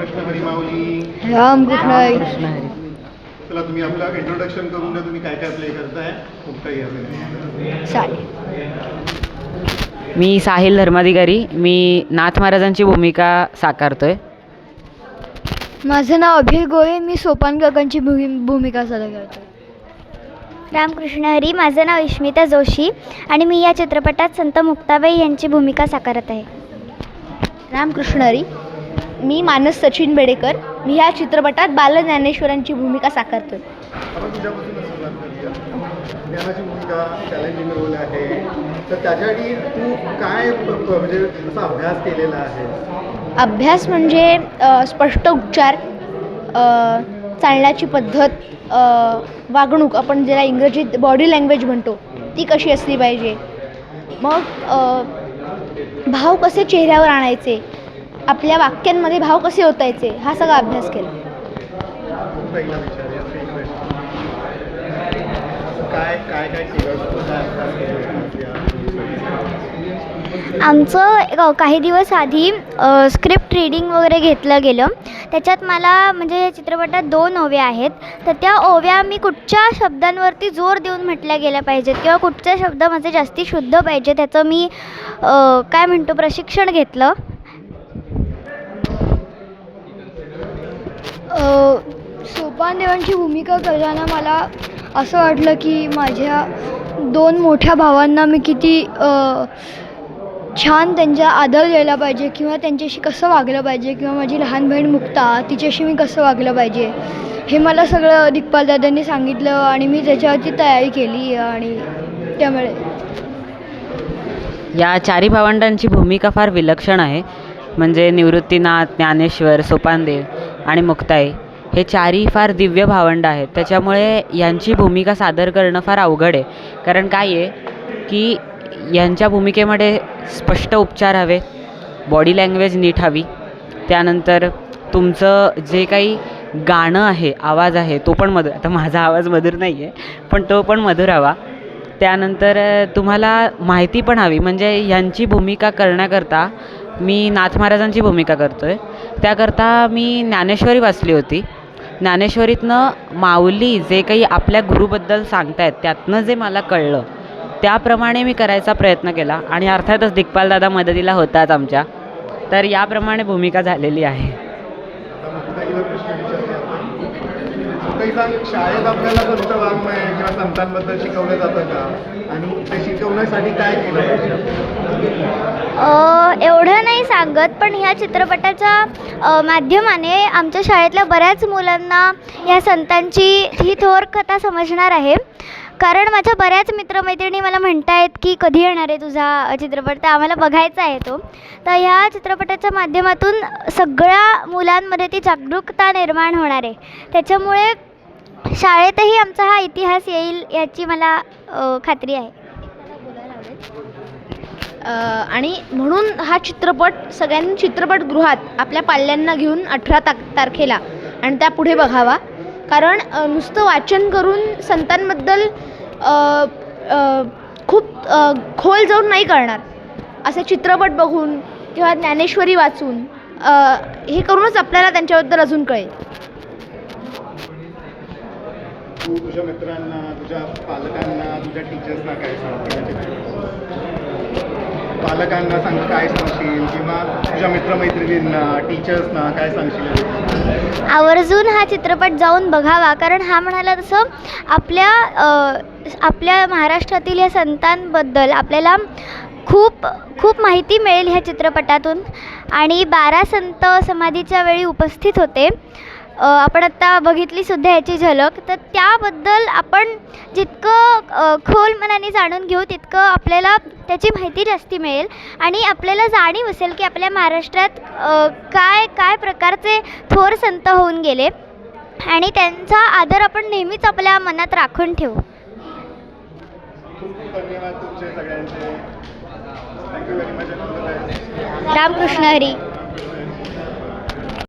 रामकृष्ण हरी माऊली. रामकृष्ण. कृष्ण हरी चला तुम्ही आपलं इंट्रोडक्शन करून द्या तुम्ही काय काय प्ले करताय. खूप काही असेल चालेल. मी साहिल धर्माधिकारी. मी नाथ महाराजांची भूमिका साकारतोय. माझं नाव अभिर गोळे मी सोपान काकांची भूमि भूमिका सादर करतो रामकृष्ण हरी माझं नाव इश्मिता जोशी आणि मी या चित्रपटात संत मुक्ताबाई यांची भूमिका साकारत आहे. रामकृष्ण हरी मी मानस सचिन बेडेकर. मी ह्या चित्रपटात बाल ज्ञानेश्वरांची भूमिका साकारतोय. आपण तुझ्यापासूनच सुरुवात करूया ज्ञानाची भूमिका चॅलेंजिंग रोल आहे. तर त्याच्यासाठी तू काय प- प- म्हणजे अभ्यास केलेला आहे? अभ्यास म्हणजे स्पष्ट उच्चार चालण्याची पद्धत वागणूक आपण ज्याला इंग्रजीत बॉडी लँग्वेज म्हणतो ती कशी असली पाहिजे? मग भाव कसे चेहऱ्यावर आणायचे? आपल्या वाक्यांमध्ये भाव कसे होतायचे हा सगळा अभ्यास केला. आमचं काही दिवस आधी स्क्रिप्ट रिडिंग वगैरे घेतलं गेलं. त्याच्यात मला म्हणजे चित्रपटात दोन ओव्या आहेत. तर त्या ओव्या मी कुठच्या शब्दांवरती जोर देऊन म्हटल्या गेल्या पाहिजेत किंवा कुठच्या शब्द माझे जास्ती शुद्ध पाहिजे त्याचं मी काय म्हणतो प्रशिक्षण घेतलं. सोपानदेवांची भूमिका करताना मला असं वाटलं की माझ्या दोन मोठ्या भावांना मी किती छान त्यांचा आदर द्यायला पाहिजे किंवा त्यांच्याशी कसं वागलं पाहिजे किंवा माझी लहान बहीण मुक्ता तिच्याशी मी कसं वागलं पाहिजे हे मला सगळं दिग्पाल दादांनी सांगितलं आणि मी त्याच्यावरती तयारी केली आणि त्यामुळे. या चारी भावंडांची भूमिका फार विलक्षण आहे. म्हणजे निवृत्तीनाथ ज्ञानेश्वर सोपानदेव आणि मुक्ताई. हे चारही फार दिव्य भावंड आहेत. त्याच्यामुळे यांची भूमिका सादर करणं फार अवघड आहे. कारण काय आहे की यांच्या भूमिकेमध्ये स्पष्ट उपचार हवे बॉडी लँग्वेज नीट हवी. त्यानंतर तुमचं जे काही गाणं आहे आवाज आहे तो पण मधुर आता माझा आवाज मधुर नाही आहे पण तो पण मधुर हवा. त्यानंतर तुम्हाला माहिती पण हवी. म्हणजे यांची भूमिका करण्याकरता मी नाथ महाराजांची भूमिका करतो आहे त्याकरता मी ज्ञानेश्वरी वाचली होती. ज्ञानेश्वरीतनं माऊली जे काही आपल्या गुरुबद्दल सांगतायत त्यातनं जे मला कळलं त्याप्रमाणे मी करायचा प्रयत्न केला आणि अर्थातच दिग्पालदादा मदतीला होताच आमच्या. तर याप्रमाणे भूमिका झालेली आहे आता मुक्ताईला प्रश्न विचारूया आपण. मुक्ताई शाळेत आपल्याला कोणतं वाङ्मय किंवा संतांबद्दल शिकवलं जातं का? आणि ते शिकवण्यासाठी काय केलं एवढं नाही सांगत पण ह्या चित्रपटाच्या माध्यमाने आमच्या शाळेतल्या बऱ्याच मुलांना ह्या संतांची ही थोर कथा समजणार आहे. कारण माझ्या बऱ्याच मित्रमैत्रिणी मला म्हणतायत की कधी येणार आहे तुझा चित्रपट? तर आम्हाला बघायचा आहे तो. तर ह्या चित्रपटाच्या माध्यमातून सगळ्या मुलांमध्ये ती जागरूकता निर्माण होणार आहे. त्याच्यामुळे शाळेतही आमचा हा इतिहास येईल याची मला खात्री आहे. आणि म्हणून हा चित्रपट सगळ्यांनी चित्रपटगृहात आपल्या पाल्यांना घेऊन अठरा ता तारखेला आणि त्या पुढे बघावा. कारण नुसतं वाचन करून संतांबद्दल खूप खोल जाऊन नाही करणार. असे चित्रपट बघून किंवा ज्ञानेश्वरी वाचून हे करूनच आपल्याला त्यांच्याबद्दल अजून कळेल. तू तुझ्या मित्रांना तुझ्या पालकांना तुझ्या टीचर्सना काय सांगशील? पालकांना सांग काय सांगशील? किंवा तुझ्या मित्रमैत्रिणींना टीचर्सना काय सांगशील? आवर्जून हा चित्रपट जाऊन बघावा कारण हा म्हणाला तसं आपल्या आपल्या महाराष्ट्रातील या संतांबद्दल आपल्याला खूप खूप माहिती मिळेल ह्या चित्रपटातून. आणि बारा संत समाधीच्या वेळी उपस्थित होते. आपण आत्ता बघितली सुद्धा याची झलक. तर त्याबद्दल आपण जितकं खोल मनाने जाणून घेऊ तितकं आपल्याला त्याची माहिती जास्ती मिळेल. आणि आपल्याला जाणीव असेल की आपल्या महाराष्ट्रात काय काय प्रकारचे थोर संत होऊन गेले. आणि त्यांचा आदर आपण नेहमीच आपल्या मनात राखून ठेवू. रामकृष्ण हरी.